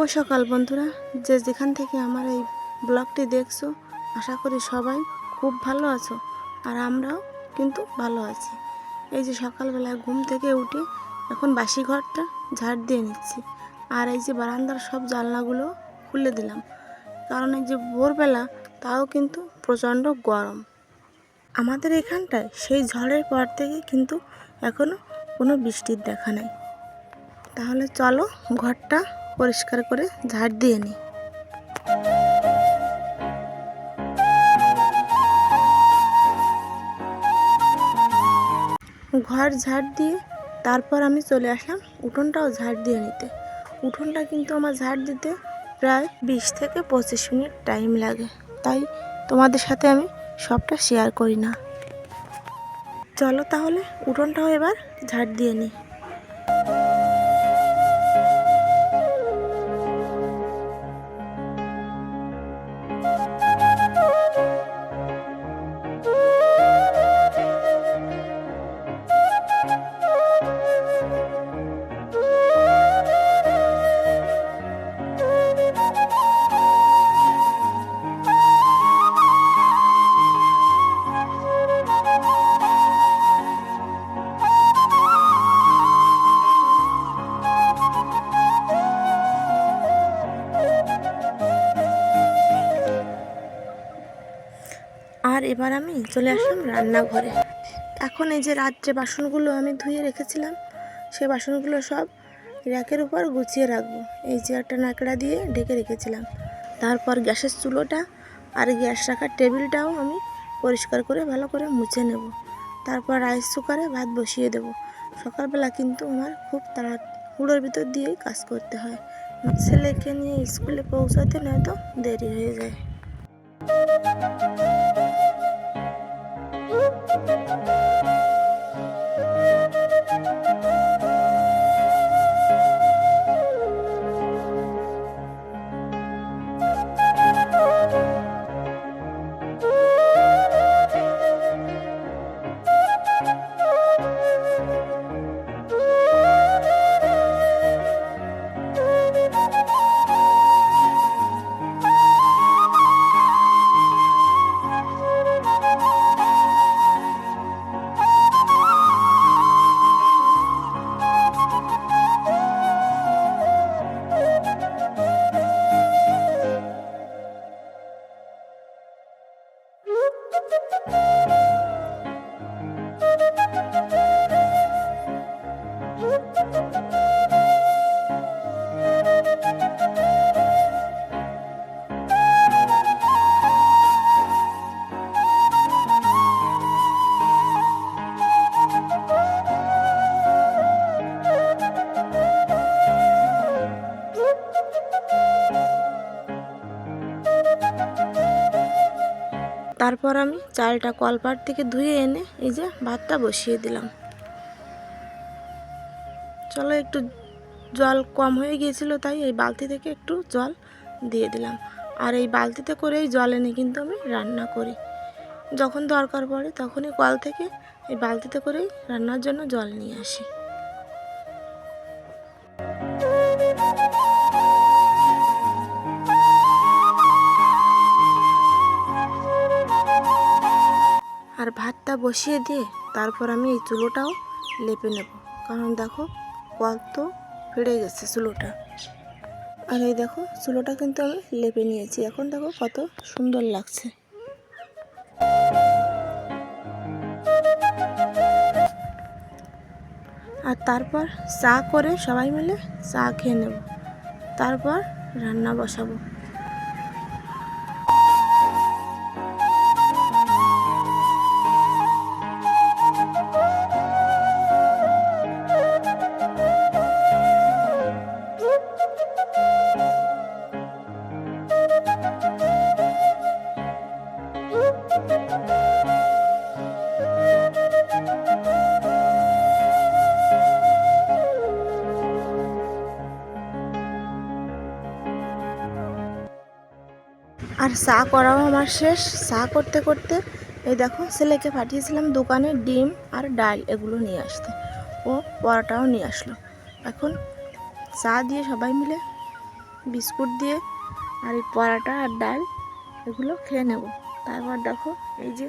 শুভ সকাল বন্ধুরা। যে যেখান থেকে আমার এই ব্লগটি দেখছ, আশা করি সবাই খুব ভালো আছো আর আমরাও কিন্তু ভালো আছি। এই যে সকালবেলা ঘুম থেকে উঠে এখন বাসি ঘরটা ঝাড় দিয়ে নিচ্ছি। আর এই যে বারান্দার সব জানলাগুলো খুলে দিলাম। কারণ এই যে ভোরবেলা, তাও কিন্তু প্রচণ্ড গরম। আমাদের এখানটায় সেই ঝড়ের পর থেকে কিন্তু এখনও কোনো বৃষ্টির দেখা নেই। তাহলে চলো ঘরটা পরিষ্কার করে ঝাড় দিয়ে নিই। ঘর ঝাড় দিয়ে তারপর আমি চলে আসলাম উঠোনটাও ঝাড় দিয়ে নিতে। উঠোনটা কিন্তু আমার ঝাড় দিতে প্রায় বিশ থেকে পঁচিশ মিনিট টাইম লাগে। তাই তোমাদের সাথে আমি সবটা শেয়ার করি না। চলো তাহলে উঠোনটাও এবার ঝাড় দিয়ে নিই। আর এবার আমি চলে আসলাম রান্নাঘরে। এখন এই যে রাত্রে বাসনগুলো আমি ধুয়ে রেখেছিলাম, সে বাসনগুলো সব র্যাকের উপর গুছিয়ে রাখব। এই যে একটা নাকড়া দিয়ে ঢেকে রেখেছিলাম। তারপর গ্যাসের চুলোটা আর গ্যাস রাখার টেবিলটাও আমি পরিষ্কার করে ভালো করে মুছে নেব। তারপর রাইস কুকারে ভাত বসিয়ে দেব। সকালবেলা কিন্তু আমার খুব তাড়াহুড়োর ভিতর দিয়েই কাজ করতে হয়। ছেলেকে নিয়ে স্কুলে পৌঁছাতে নয়তো দেরি হয়ে যায়। Thank you. তারপর আমি চালটা কলপাট থেকে ধুয়ে এনে এই যে ভাতটা বসিয়ে দিলাম। চলো একটু জল কম হয়ে গিয়েছিল, তাই এই বালতি থেকে একটু জল দিয়ে দিলাম। আর এই বালতিতে করেই জল এনে কিন্তু আমি রান্না করি। যখন দরকার পড়ে তখনই কল থেকে এই বালতিতে করেই রান্নার জন্য জল নিয়ে আসি। আর ভাতটা বসিয়ে দিয়ে তারপর আমি এই চুলোটাও লেপে নেব। কারণ দেখো কত ফেড়ে গেছে চুলোটা। আর এই দেখো চুলোটা কিন্তু আমি লেপে নিয়েছি। এখন দেখো কত সুন্দর লাগছে। আর তারপর চা করে সবাই মিলে চা খেয়ে নেব। তারপর রান্না বসাবো। আর চা করাও আমার শেষ। চা করতে করতে এই দেখো ছেলেকে পাঠিয়েছিলাম দোকানে ডিম আর ডাল এগুলো নিয়ে আসতে। ও পরোটাও নিয়ে আসলো। এখন চা দিয়ে সবাই মিলে বিস্কুট দিয়ে আর এই পরাটা আর ডাল এগুলো খেয়ে নেব। তারপর দেখো এই যে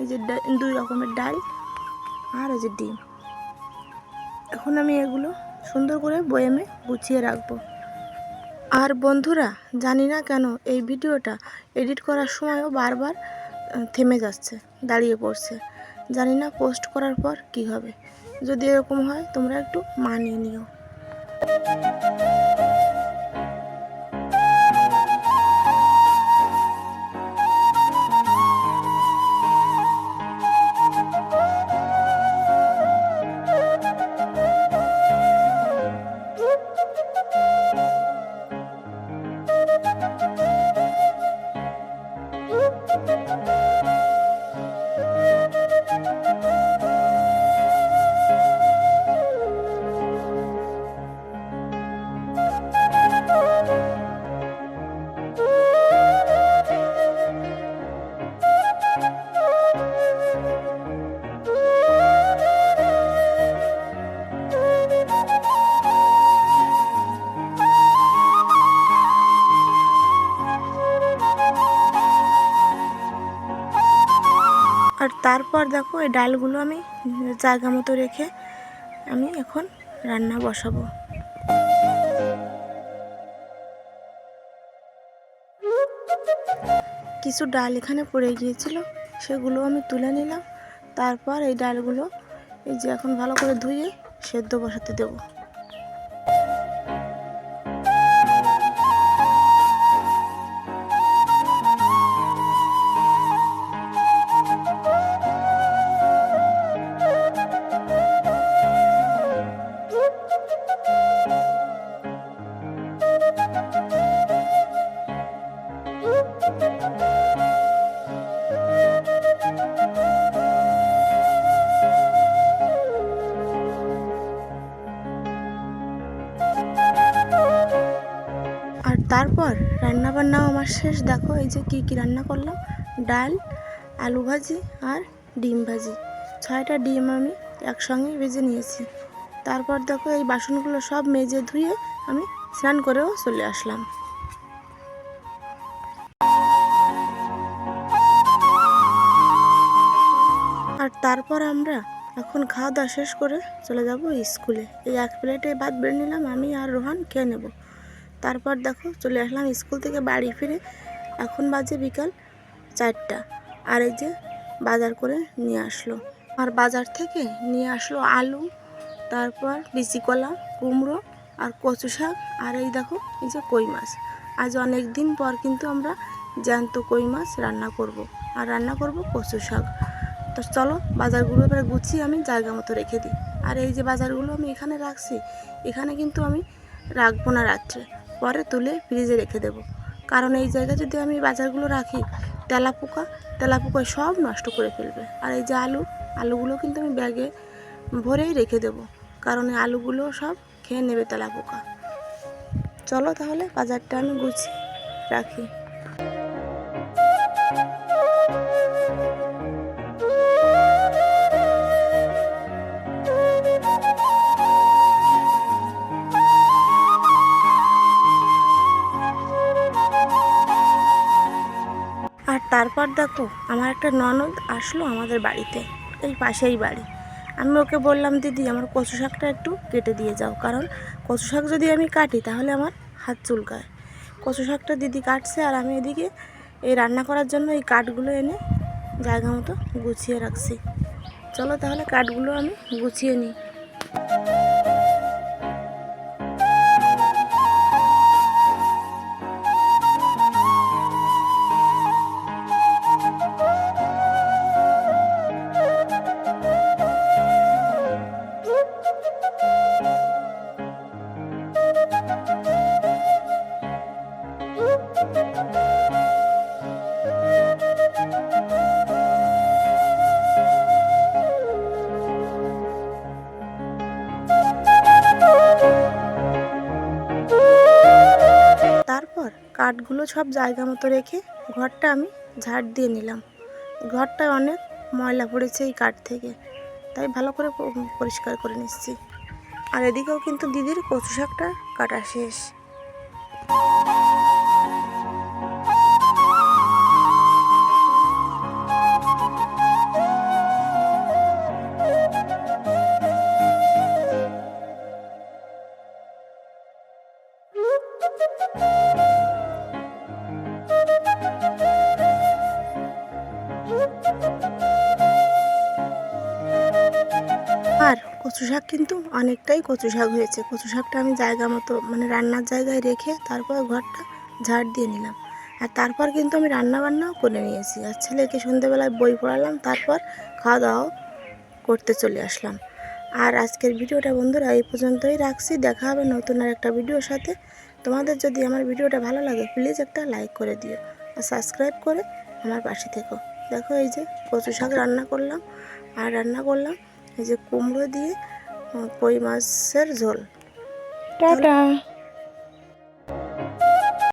এই যে দুই রকমের ডাল আর এই যে ডিম। এখন আমি এগুলো সুন্দর করে বয়েমে গুছিয়ে রাখব। আর বন্ধুরা, জানি না কেন এই ভিডিওটা এডিট করার সময়ও বারবার থেমে যাচ্ছে, দাঁড়িয়ে পড়ছে। জানি না পোস্ট করার পর কি হবে। যদি এরকম হয়, তোমরা একটু মানিয়ে নিও। তারপর দেখো এই ডালগুলো আমি জায়গা মতো রেখে আমি এখন রান্না বসাবো। কিছু ডাল এখানে পড়ে গিয়েছিল, সেগুলো আমি তুলে নিলাম। তারপর এই ডালগুলো এই যে এখন ভালো করে ধুয়ে সেদ্ধ বসাতে দেবো। তারপর রান্না বান্নাও আমার শেষ। দেখো, এই যে কী কী রান্না করলাম? ডাল, আলু ভাজি আর ডিম ভাজি। ছয়টা ডিম আমি একসঙ্গে ভেজে নিয়েছি। তারপর দেখো, এই বাসনগুলো সব মেজে ধুয়ে আমি স্নান করেও চলে আসলাম। আর তারপর আমরা এখন খাওয়া দাওয়া শেষ করে চলে যাব স্কুলে। এই এক প্লেটে ভাত বেড়ে নিলাম, আমি আর রোহান খেয়ে নেব। তারপর দেখো চলে আসলাম স্কুল থেকে বাড়ি ফিরে। এখন বাজে বিকাল চারটা। আর এই যে বাজার করে নিয়ে আসলো। আর বাজার থেকে নিয়ে আসলো আলু, তারপর বিচি কলা, কুমড়ো আর কচু শাক। আর এই দেখো, এই যে কই মাছ। আজ অনেক দিন পর কিন্তু আমরা জ্যান্ত কই মাছ রান্না করব। আর রান্না করব কচু শাক। তো চলো বাজারগুলো এবারে গুছিয়ে আমি জায়গা মতো রেখে দিই। আর এই যে বাজারগুলো আমি এখানে রাখছি, এখানে কিন্তু আমি রাখব না রাত্রে। পরে তুলে ফ্রিজে রেখে দেব। কারণ এই জায়গায় যদি আমি বাজারগুলো রাখি, তেলাপোকা তেলাপোকা সব নষ্ট করে ফেলবে। আর এই যে আলু, আলুগুলো কিন্তু আমি ব্যাগে ভরেই রেখে দেব। কারণ এই আলুগুলো সব খেয়ে নেবে তেলাপোকা। চলো তাহলে বাজারটা আমি গুছিয়ে রাখি। দেখো আমার একটা ননদ আসলো আমাদের বাড়িতে, এই পাশেই বাড়ি। আমি ওকে বললাম, দিদি, আমার কচু শাকটা একটু কেটে দিয়ে যাও, কারণ কচু শাক যদি আমি কাটি তাহলে আমার হাত চুলকায়। কচু শাকটা দিদি কাটছে আর আমি এদিকে এই রান্না করার জন্য এই কাঠগুলো এনে জায়গা মতো গুছিয়ে রাখছি। চলো তাহলে কাঠগুলো আমি গুছিয়ে নিই। কাঠগুলো সব জায়গা মতো রেখে ঘরটা আমি ঝাড় দিয়ে নিলাম। ঘরটা অনেক ময়লা পড়েছে এই কাঠ থেকে, তাই ভালো করে পরিষ্কার করে নিচ্ছি। আর এদিকেও কিন্তু দিদির কচু শাকটা কাটা শেষ। কচু শাক কিন্তু অনেকটাই কচু শাক হয়েছে। কচু শাকটা আমি জায়গা মতো মানে রান্নার জায়গায় রেখে তারপর ঘরটা ঝাড় দিয়ে নিলাম। আর তারপর কিন্তু আমি রান্না বান্নাও করে নিয়েছি। আর ছেলেকে সন্ধেবেলায় বই পড়ালাম, তারপর খাওয়া দাওয়াও করতে চলে আসলাম। আর আজকের ভিডিওটা বন্ধুরা এই পর্যন্তই রাখছি। দেখা হবে নতুন আর একটা ভিডিওর সাথে। তোমাদের যদি আমার ভিডিওটা ভালো লাগে প্লিজ একটা লাইক করে দিও আর সাবস্ক্রাইব করে আমার পাশে থেকো। দেখো এই যে কচু শাক রান্না করলাম, আর রান্না করলাম এই যে কুমড়ো দিয়ে কই মাছের ঝোল। টাটা।